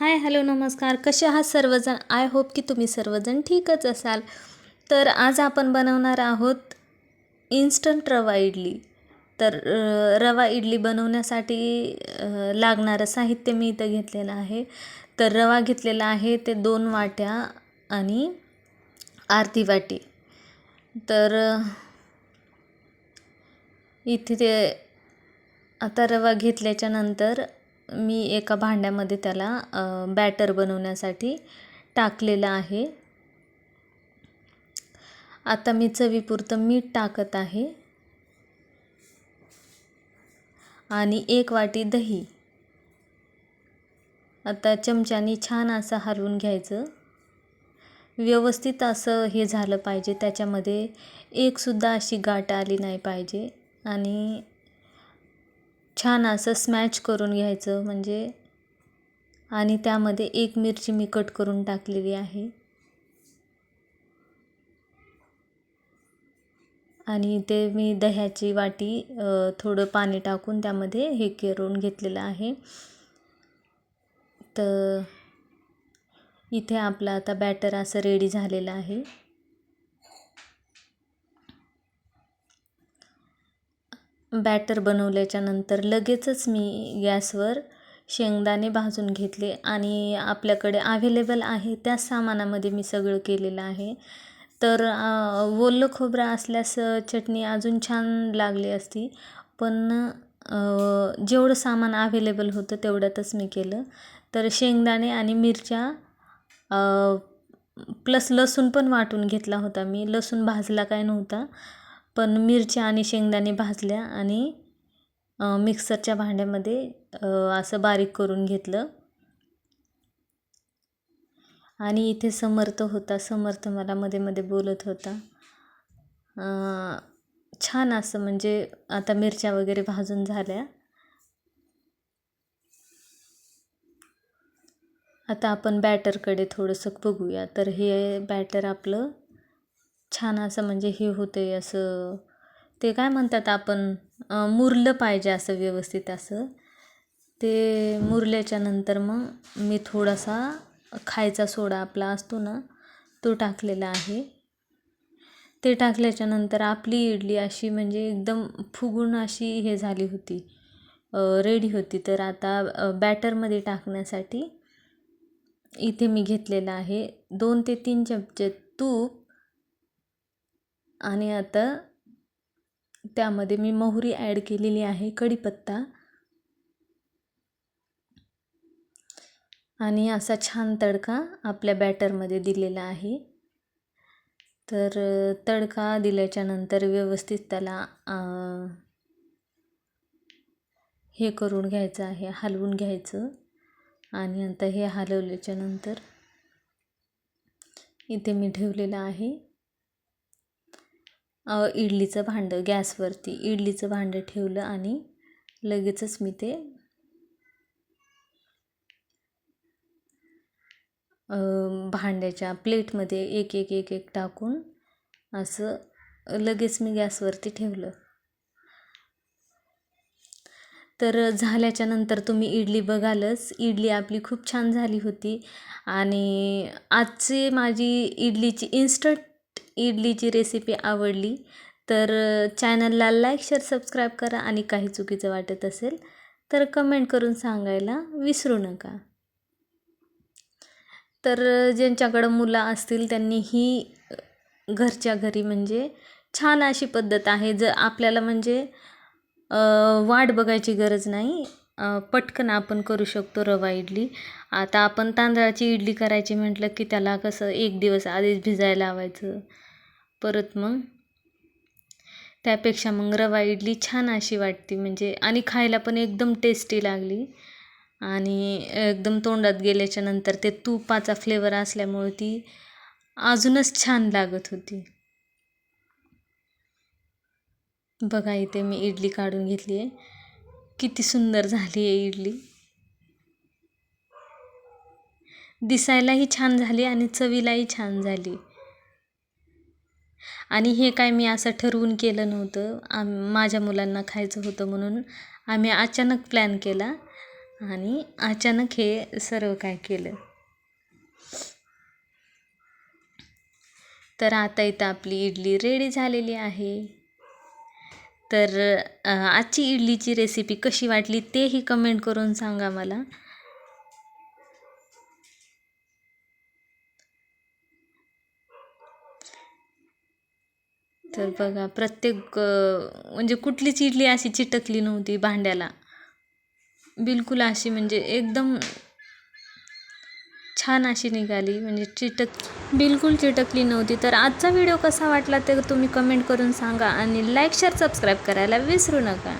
Hi hello नमस्कार. कसे आहात सर्वजण? आय होप की तुम्ही सर्वजण ठीकच असाल. तर आज आपण बनवणार आहोत इन्स्टंट रवा इडली. तर रवा इडली बनवण्यासाठी लागणारं साहित्य मी इथं घेतलेलं आहे. तर रवा घेतलेला आहे ते दोन वाट्या आणि आरती वाटी. तर इथे ते आता रवा घेतल्याच्या नंतर मी एका भांड्यामध्ये त्याला बॅटर बनवण्यासाठी टाकलेलं आहे. आता मी चवीपुरतं मीठ टाकत आहे. आणि एक वाटी दही. आता चमच्यानी छान असं हलवून घ्यायचं. व्यवस्थित असं हे झालं पाहिजे. त्याच्यामध्ये एकसुद्धा अशी गाठ आली नाही पाहिजे. आणि छान असं स्मॅच करून घ्यायचं म्हणजे. आणि त्यामध्ये एक मिरची मी कट करून टाकलेली आहे. आणि ते मी दह्याची वाटी थोडं पाणी टाकून त्यामध्ये हे करून घेतलेलं आहे. तर इथे आपलं आता बॅटर असं रेडी झालेलं आहे. बॅटर बनवल्याच्यानंतर लगेचच मी गॅसवर शेंगदाणे भाजून घेतले आणि आपल्याकडे अवेलेबल आहे त्या सामानामध्ये मी सगळं केलेलं आहे. तर ओलं खोबरं असल्यास चटणी अजून छान लागली असती पण जेवढं सामान अवेलेबल होतं तेवढ्यातच मी केलं. तर शेंगदाणे आणि मिरच्या प्लस लसूण पण वाटून घेतला होता मी. लसूण भाजला काय नव्हता. पण मिरच्या आणि शेंगदाणे भाजल्या आणि मिक्सरच्या भांड्यामध्ये असं बारीक करून घेतलं. आणि इथे समर्थ होता. समर्थ मला मध्ये मध्ये बोलत होता. छान असं म्हणजे आता मिरच्या वगैरे भाजून झाल्या. आता आपण बॅटरकडे थोडंसं बघूया. तर हे बॅटर आपलं छान असं म्हणजे हे होते असं. ते काय म्हणतात आपण मुरलं पाहिजे असं व्यवस्थित असं. ते मुरल्याच्या नंतर मग मी थोडासा खायचा सोडा आपला असतो ना तो टाकलेला आहे. ते टाकल्याच्या नंतर आपली इडली अशी म्हणजे एकदम फुगून अशी हे झाली होती रेडी होती. तर आता बॅटरमध्ये टाकण्यासाठी इथे मी घेतलेलं आहे दोन ते तीन चमचे तूप आणि आता त्यामध्ये मी मोहरी ॲड केलेली आहे कढीपत्ता. आणि असा छान तडका आपल्या बॅटरमध्ये दिलेला आहे. तर तडका दिल्याच्या नंतर व्यवस्थित त्याला हे करून घ्यायचं आहे हलवून घ्यायचं. आणि आता हे हलवल्याच्या नंतर इथे मी ठेवलेलं आहे. इडलीचं भांडं गॅसवरती इडलीचं भांडं ठेवलं आणि लगेचच मी ते भांड्याच्या प्लेटमध्ये एक एक एक एक टाकून असं लगेच मी गॅसवरती ठेवलं. तर झाल्याच्यानंतर तुम्ही इडली बघालच. इडली आपली खूप छान झाली होती आणि आजची माझी इडलीची इन्स्टंट इडलीची रेसिपी आवडली तर चॅनलला लाईक शेअर सबस्क्राईब करा आणि काही चुकीचं वाटत असेल तर कमेंट करून सांगायला विसरू नका. तर ज्यांच्याकडं मुलं असतील त्यांनी ही घरच्या घरी म्हणजे छान अशी पद्धत आहे जर आपल्याला म्हणजे वाट बघायची गरज नाही पटकन आपण करू शकतो रवा इडली. आता आपण तांदळाची इडली करायची म्हटलं की त्याला कसं एक दिवस आधीच भिजायला लावायचं. परत मग त्यापेक्षा मग रवा इडली छान अशी वाटते म्हणजे आणि खायला पण एकदम टेस्टी लागली. आणि एकदम तोंडात गेल्याच्यानंतर ते तुपाचा फ्लेवर असल्यामुळे ती अजूनच छान लागत होती. बघा इथे मी इडली काढून घेतली आहे किती सुंदर झाली आहे इडली. दिसायलाही छान झाली आणि चवीलाही छान झाली. आणि हे काय मी असं ठरवून केलं नव्हतं. आम माझ्या मुलांना खायचं होतं म्हणून आम्ही अचानक प्लॅन केला आणि अचानक हे सर्व काय केलं. तर आता इथं आपली इडली रेडी झालेली आहे. तर आजची इडलीची रेसिपी कशी वाटली तेही कमेंट करून सांगा मला. तर बघा प्रत्येक म्हणजे कुठलीच इडली अशी चिटकली नव्हती भांड्याला. बिलकुल अशी म्हणजे एकदम छान अशी निघाली म्हणजे चिटक बिलकुल चिटकली नव्हती. तर आजचा व्हिडिओ कसा वाटला ते तुम्ही कमेंट करून सांगा आणि लाईक शेअर सबस्क्राईब करायला विसरू नका.